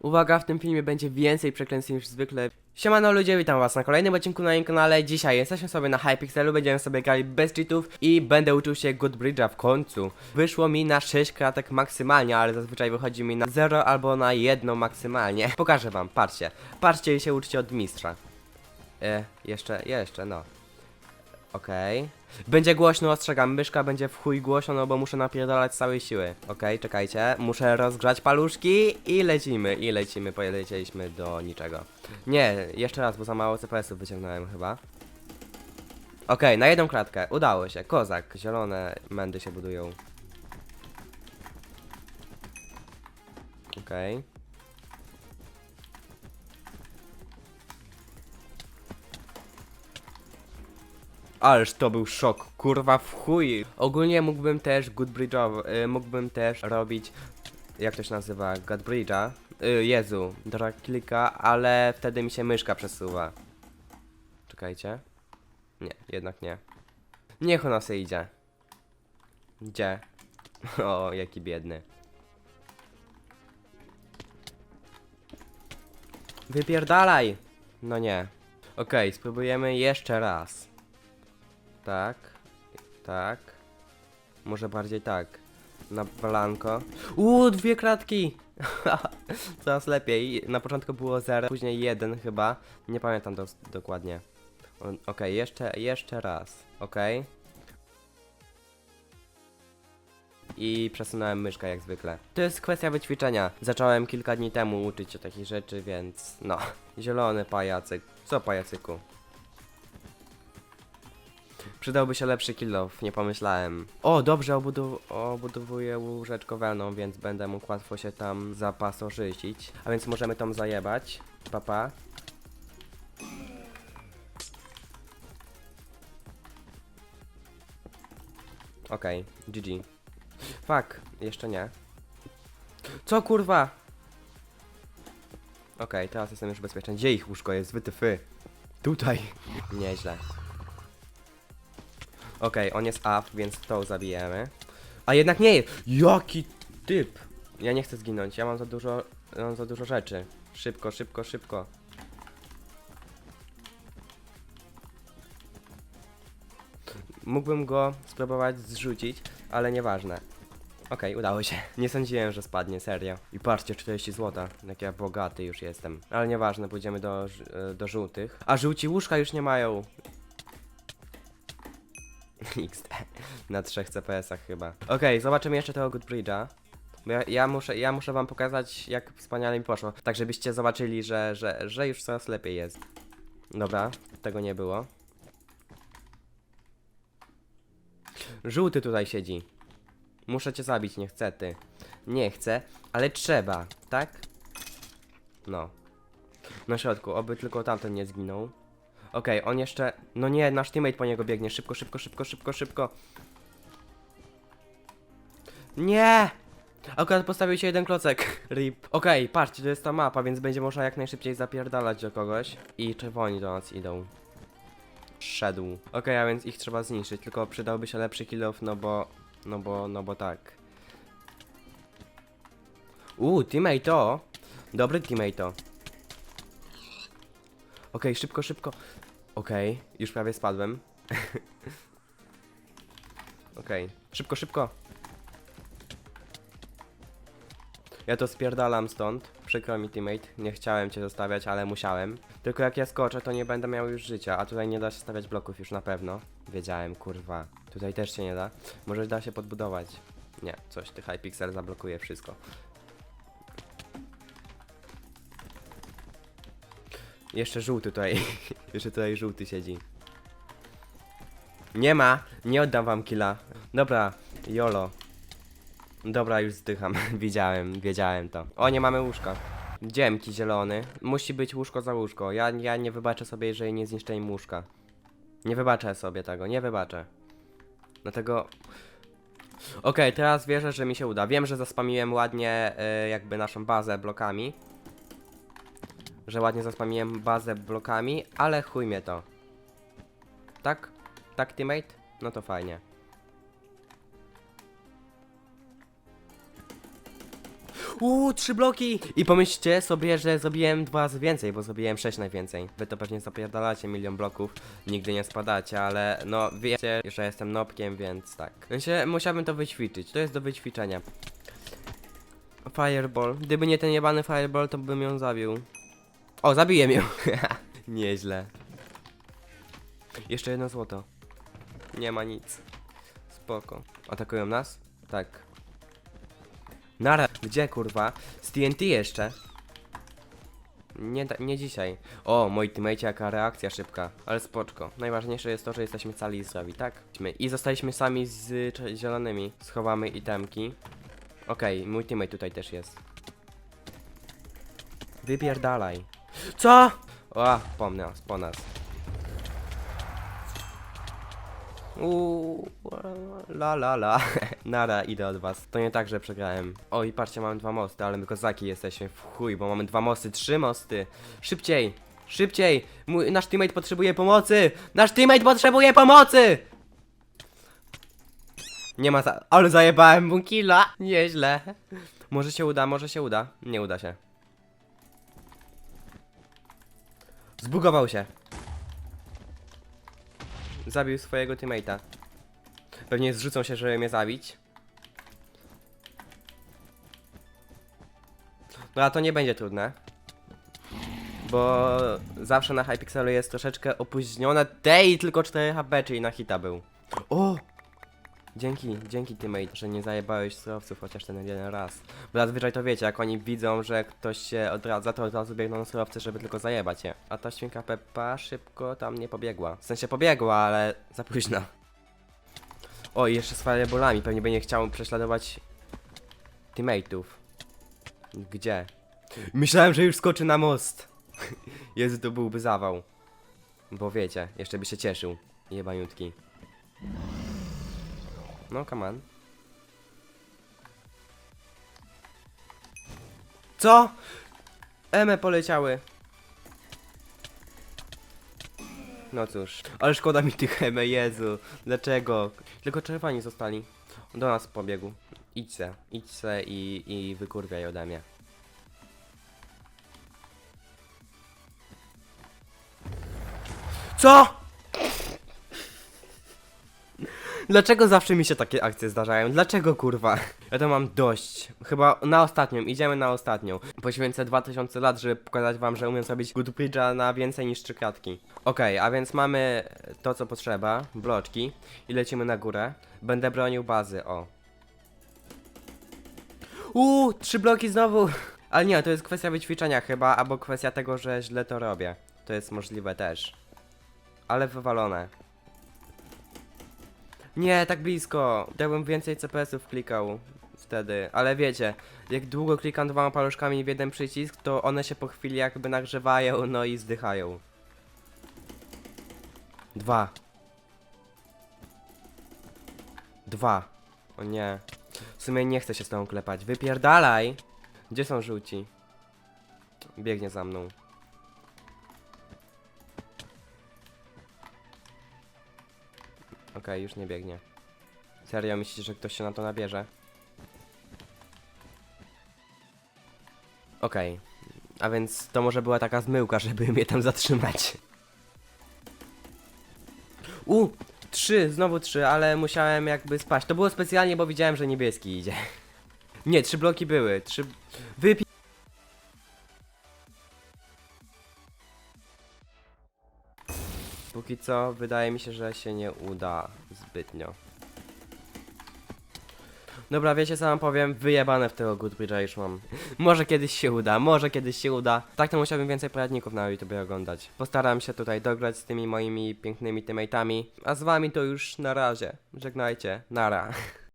Uwaga, w tym filmie będzie więcej przekleństw niż zwykle. Siemano ludzie, witam was na kolejnym odcinku na moim kanale. Dzisiaj jesteśmy sobie na Hypixelu, będziemy sobie grali bez cheatów i będę uczył się Goodbridge'a w końcu. Wyszło mi na 6 kratek maksymalnie, ale zazwyczaj wychodzi mi na 0 albo na 1 maksymalnie. Pokażę wam, patrzcie. Patrzcie i się uczcie od mistrza. E, jeszcze, jeszcze, no. Okej. Będzie głośno, ostrzegam, myszka będzie w chuj głośno, no bo muszę napierdalać z całej siły. Okej, czekajcie, muszę rozgrzać paluszki i lecimy, i lecimy, polecieliśmy do niczego. Nie, jeszcze raz, bo za mało CPS-ów wyciągnąłem chyba. Okej, na jedną kratkę, udało się, kozak, zielone mędy się budują. Okej. Ależ to był szok, kurwa w chuj. Ogólnie mógłbym też Goodbridge'ow, y, mógłbym też robić, jak to się nazywa, Godbridge'a, y, Jezu, klika, ale wtedy mi się myszka przesuwa. Czekajcie. Nie, jednak nie. Niech ona se idzie. Gdzie? O, jaki biedny. Wypierdalaj! No nie. Okej, spróbujemy jeszcze raz. Tak. Tak. Może bardziej tak. Na balanko. Uuu, dwie klatki! Coraz lepiej. Na początku było 0, później 1 chyba. Nie pamiętam dos- dokładnie. Okej, jeszcze, jeszcze raz. Okej. I przesunąłem myszkę jak zwykle. To jest kwestia wyćwiczenia. Zacząłem kilka dni temu uczyć się takich rzeczy, więc no. Zielony pajacyk. Co pajacyku? Przydałby się lepszy kill off, nie pomyślałem. O, dobrze, obudow obudowuję łóżeczko wełną, więc będę mógł łatwo się tam zapasożycić. A więc możemy tam zajebać. Papa. Okej, GG. Fuck, jeszcze nie. Co kurwa? Okej, teraz jestem już bezpieczny. Gdzie ich łóżko jest? Wytyfy. Tutaj. Nieźle. Okej, on jest up, więc to zabijemy. A jednak nie jest. Jaki typ? Ja nie chcę zginąć, ja mam za dużo, mam za dużo rzeczy. Szybko, szybko, szybko. Mógłbym go spróbować zrzucić, ale nieważne. Okej, udało się. Nie sądziłem, że spadnie, serio. I patrzcie, 40 zł. Jak ja bogaty już jestem. Ale nieważne, pójdziemy do, e, do żółtych. A żółci łóżka już nie mają. Na 3 CPS-ach chyba. Okej, zobaczymy jeszcze tego Goodbridge'a. Bo ja, ja, muszę, ja muszę wam pokazać, jak wspaniale mi poszło. Tak, żebyście zobaczyli, że, że, że już coraz lepiej jest. Dobra, tego nie było. Żółty tutaj siedzi. Muszę cię zabić, nie chcę ty. Nie chcę, ale trzeba, tak? No. Na środku, oby tylko tamten nie zginął. Okej, on jeszcze... No nie, nasz teammate po niego biegnie. Szybko, szybko, szybko, szybko, szybko. Nie! Akurat postawił się jeden klocek. Rip. Okej, patrzcie, to jest ta mapa, więc będzie można jak najszybciej zapierdalać do kogoś. I czerwoni do nas idą. Szedł. Okej, a więc ich trzeba zniszczyć, tylko przydałby się lepszy kill no bo... No bo, no bo tak. Uuu, teammate to. Dobry teammate to. Okej, szybko, szybko. Okej, już prawie spadłem. Okej, szybko, szybko. Ja to spierdalam stąd. Przykro mi teammate, nie chciałem cię zostawiać, ale musiałem. Tylko jak ja skoczę, to nie będę miał już życia, a tutaj nie da się stawiać bloków już na pewno. Wiedziałem, kurwa. Tutaj też się nie da. Może da się podbudować. Nie, coś, ty Hypixel zablokuje wszystko. Jeszcze żółty tutaj. Jeszcze tutaj żółty siedzi. Nie ma! Nie oddam wam killa. Dobra, jolo. Dobra, już zdycham. wiedziałem, wiedziałem to. O, nie mamy łóżka. Dziemki zielony. Musi być łóżko za łóżko. Ja, ja nie wybaczę sobie, jeżeli nie zniszczę im łóżka. Nie wybaczę sobie tego, nie wybaczę. Dlatego... Okej, teraz wierzę, że mi się uda. Wiem, że zaspamiłem ładnie y, jakby naszą bazę blokami. Że ładnie zaspamiłem bazę blokami, ale chuj mnie to. Tak? Tak, teammate? No to fajnie. Uuu, trzy bloki! I pomyślcie sobie, że zrobiłem dwa razy więcej, bo zrobiłem sześć najwięcej. Wy to pewnie zapierdalacie milion bloków, nigdy nie spadacie, ale no wiecie, że jestem nopkiem, więc tak. Sensie, musiałbym to wyćwiczyć, to jest do wyćwiczenia. Fireball. Gdyby nie ten jebany fireball, to bym ją zabił. O, zabiłem ją! Nieźle. Jeszcze jedno złoto. Nie ma nic. Spoko. Atakują nas? Tak. Nara, gdzie kurwa? Z TNT jeszcze? Nie, nie dzisiaj. O, moi teammate, jaka reakcja szybka, ale spoczko. Najważniejsze jest to, że jesteśmy cali zdrowi, tak? I zostaliśmy sami z zielonymi. Schowamy itemki. Okej, mój teammate tutaj też jest. Wypierdalaj. Co? O, po po nas. Uuu, la la la. Nara, idę od was. To nie tak, że przegrałem. O i patrzcie, mamy dwa mosty, ale my kozaki jesteśmy w chuj, bo mamy dwa mosty, trzy mosty. Szybciej, szybciej. Mój, nasz teammate potrzebuje pomocy. Nasz teammate potrzebuje pomocy. Nie ma za... Ale zajebałem mu killa. Nieźle. Może się uda, może się uda. Nie uda się. Zbugował się. Zabił swojego teammate'a. Pewnie zrzucą się, żeby mnie zabić. No a to nie będzie trudne. Bo zawsze na Hypixelu jest troszeczkę opóźnione. Tej tylko 4 HP, czyli na hita był. Dzięki, dzięki teammate, że nie zajebałeś surowców chociaż ten jeden raz. Bo zazwyczaj to wiecie, jak oni widzą, że ktoś się odradza, to od razu biegną na surowce, żeby tylko zajebać je. A ta świnka Peppa szybko tam nie pobiegła. W sensie pobiegła, ale za późno. O, i jeszcze z fireballami, pewnie będzie chciał prześladować teammateów. Gdzie? Myślałem, że już skoczy na most. Jezu, to byłby zawał. Bo wiecie, jeszcze by się cieszył. Jebaniutki. No, come on. Co? Eme poleciały. No cóż, ale szkoda mi tych eme, Jezu. Dlaczego? Tylko czerwoni zostali. Do nas pobiegł. Idź se, idź se i, i wykurwiaj ode mnie. Co? Dlaczego zawsze mi się takie akcje zdarzają? Dlaczego kurwa? Ja to mam dość. Chyba na ostatnią, idziemy na ostatnią. Poświęcę 2000 lat, żeby pokazać wam, że umiem zrobić good bridge'a na więcej niż 3 kratki. Okej, a więc mamy to co potrzeba, bloczki i lecimy na górę. Będę bronił bazy, o. Uuu, trzy bloki znowu! Ale nie, to jest kwestia wyćwiczenia chyba, albo kwestia tego, że źle to robię. To jest możliwe też. Ale wywalone. Nie, tak blisko. Jakbym więcej CPS-ów klikał wtedy. Ale wiecie, jak długo klikam dwoma paluszkami w jeden przycisk, to one się po chwili jakby nagrzewają, no i zdychają. Dwa. Dwa. O nie. W sumie nie chcę się z tobą klepać. Wypierdalaj! Gdzie są żółci? Biegnie za mną. Okej, już nie biegnie. Serio, myślicie, że ktoś się na to nabierze? Okej. A więc to może była taka zmyłka, żeby mnie tam zatrzymać. U! Trzy, znowu trzy, ale musiałem jakby spaść. To było specjalnie, bo widziałem, że niebieski idzie. Nie, trzy bloki były. Trzy... Wypi... Póki co wydaje mi się, że się nie uda zbytnio. Dobra, wiecie co wam powiem? Wyjebane w tego Goodbridge'a już mam. Może kiedyś się uda, może kiedyś się uda. Tak to musiałbym więcej poradników na YouTube oglądać. Postaram się tutaj dograć z tymi moimi pięknymi teammate'ami. A z wami to już na razie. Żegnajcie, nara.